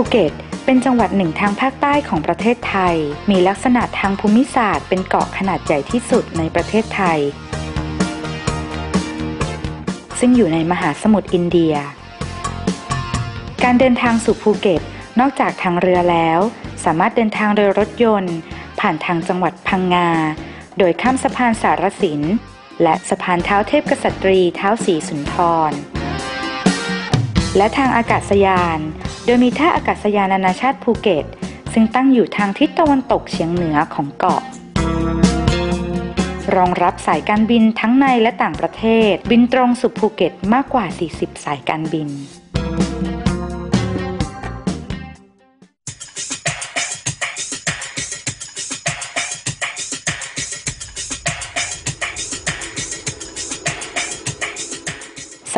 ภูเก็ตเป็นจังหวัดหนึ่งทางภาคใต้ของประเทศไทย มีลักษณะทางภูมิศาสตร์เป็นเกาะขนาดใหญ่ที่สุดในประเทศไทย ซึ่งอยู่ในมหาสมุทรอินเดีย การเดินทางสู่ภูเก็ตนอกจากทางเรือแล้ว สามารถเดินทางโดยรถยนต์ ผ่านทางจังหวัดพังงา โดยข้ามสะพานสารสิน และสะพานเท้าเทพกษัตรีเท้าสีสุนทร และทางอากาศยาน โดยมีท่าอากาศยานนานาชาติภูเก็ต ซึ่งตั้งอยู่ทางทิศตะวันตกเฉียงเหนือของเกาะ รองรับสายการบินทั้งในและต่างประเทศ บินตรงสู่ภูเก็ตมากกว่า 40 สายการบิน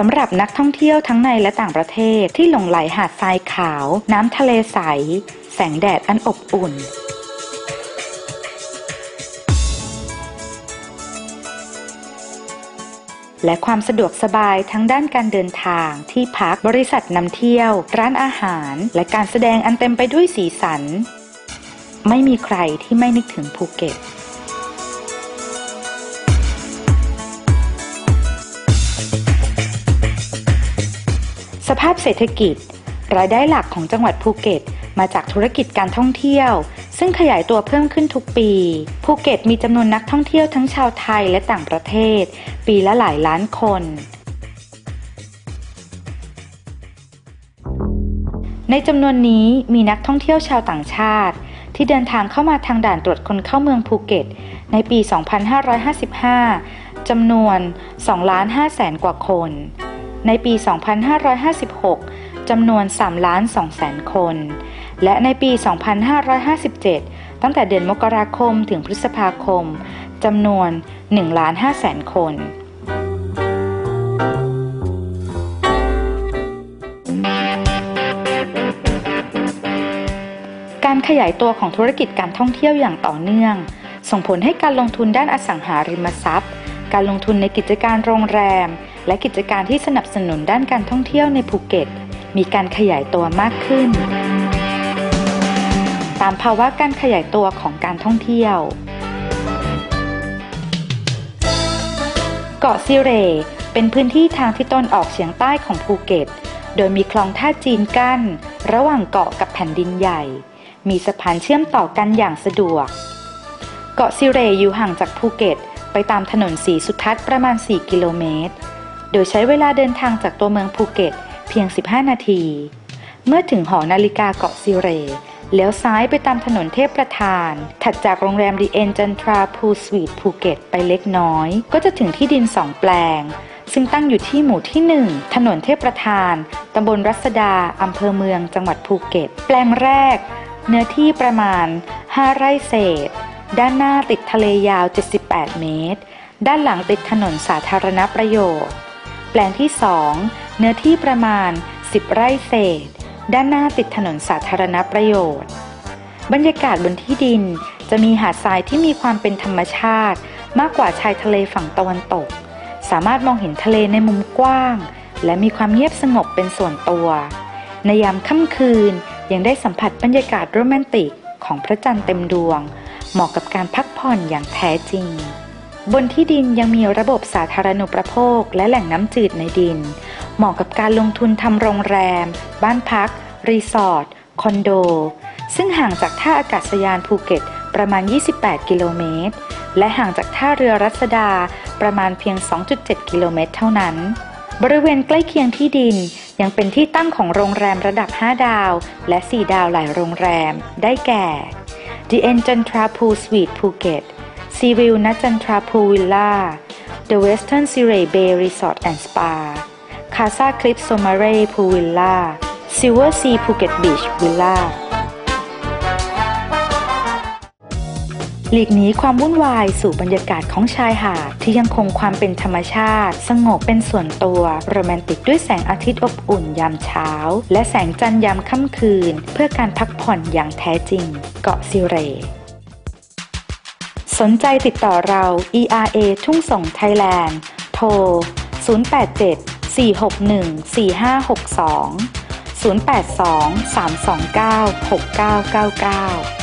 สำหรับนักท่องเที่ยวทั้งในและต่างประเทศที่หลงไหลหาดทรายขาว น้ำทะเลใส แสงแดดอันอบอุ่น และความสะดวกสบายทั้งด้านการเดินทางที่พักบริษัทนำเที่ยว ร้านอาหาร และการแสดงอันเต็มไปด้วยสีสัน ไม่มีใครที่ไม่นึกถึงภูเก็ต สภาพเศรษฐกิจ รายได้หลักของจังหวัดภูเก็ต มาจากธุรกิจการท่องเที่ยว ซึ่งขยายตัวเพิ่มขึ้นทุกปี ภูเก็ตมีจำนวนนักท่องเที่ยวทั้งชาวไทยและต่างประเทศ ปีละหลายล้านคน ในจำนวนนี้มีนักท่องเที่ยวชาวต่างชาติ ที่เดินทางเข้ามาทางด่านตรวจคนเข้าเมืองภูเก็ต ในปี 2555จำนวน2ล้าน5แสนกว่าคน ในปี 2556 จำนวน3ล้าน2แสนคน และในปี 2557 ตั้งแต่เดือนมกราคมถึงพฤษภาคม จำนวน1ล้าน5แสนคนการขยายตัวของธุรกิจการท่องเที่ยวอย่างต่อเนื่อง ส่งผลให้การลงทุนด้านอสังหาริมทรัพย์ การลงทุนในกิจการโรงแรมและกิจการที่สนับสนุนด้านการท่องเที่ยวในภูเก็ต มีการขยายตัวมากขึ้น ตามภาวะการขยายตัวของการท่องเที่ยว เกาะซิเร เป็นพื้นที่ทางทิศตะวันออกเฉียงใต้ของภูเก็ต โดยมีคลองท่าจีนกั้น ระหว่างเกาะกับแผ่นดินใหญ่ มีสะพานเชื่อมต่อกันอย่างสะดวก เกาะซิเรอยู่ห่างจากภูเก็ตไปตามถนนสีสุทัศน์ประมาณ 4 กิโลเมตร โดยใช้เวลาเดินทางจากตัวเมืองภูเก็ตเพียง 15 นาที เมื่อถึงหอนาฬิกาเกาะซิเรเลี้ยวซ้ายไปตามถนนเทพประธาน ถัดจากโรงแรมดีเอ็นจันทราพูสวีทภูเก็ตไปเล็กน้อย ก็จะถึงที่ดินสองแปลง ซึ่งตั้งอยู่ที่หมู่ที่ 1 ถนนเทพประธาน ตำบลรัศดา อำเภอเมือง จังหวัดภูเก็ต แปลงแรก เนื้อที่ประมาณ 5 ไร่เศษ ด้านหน้าติดทะเลยาว 78 เมตร ด้านหลังติดถนนสาธารณประโยชน์ แปลงที่ 2 เนื้อที่ประมาณ 10 ไร่เศษ ด้านหน้าติดถนนสาธารณประโยชน์ บรรยากาศบนที่ดินจะมีหาดทรายที่มีความเป็นธรรมชาติ มากกว่าชายทะเลฝั่งตะวันตก สามารถมองเห็นทะเลในมุมกว้าง และมีความเงียบสงบเป็นส่วนตัว ในยามค่ำคืนยังได้สัมผัสบรรยากาศโรแมนติกของพระจันทร์เต็มดวง เหมาะกับการพักผ่อนอย่างแท้จริง บนที่ดินยังมีระบบสาธารณูปโภค และแหล่งน้ำจืดในดิน เหมาะกับการลงทุนทำโรงแรม บ้านพัก รีสอร์ท คอนโด ซึ่งห่างจากท่าอากาศยานภูเก็ตประมาณ 28 กิโลเมตร และห่างจากท่าเรือรัศดาประมาณเพียง 2.7 กิโลเมตรเท่านั้น บริเวณใกล้เคียงที่ดินยังเป็นที่ตั้งของโรงแรมระดับ 5 ดาว และ 4 ดาวหลายโรงแรม ได้แก่ The Enjantra Pool Suite Phuket Sea View Najantra Pool Villa The Western Siray Bay Resort and Spa Casa Clip Somare Pool Villa Silver Sea Phuket Beach Villa หลีกหนีความวุ่นวายสู่บรรยากาศของชายหาดที่ยังคงความเป็นธรรมชาติ สงบเป็นส่วนตัวโรแมนติกด้วยแสงอาทิตย์อบอุ่นยามเช้า และแสงจันทร์ยามค่ำคืน เพื่อการพักผ่อนอย่างแท้จริง เกาะซิเร สนใจติดต่อเรา ERA ทุ่งส่งไทยแลนด์ โทร 087 461 4562 082 329 6999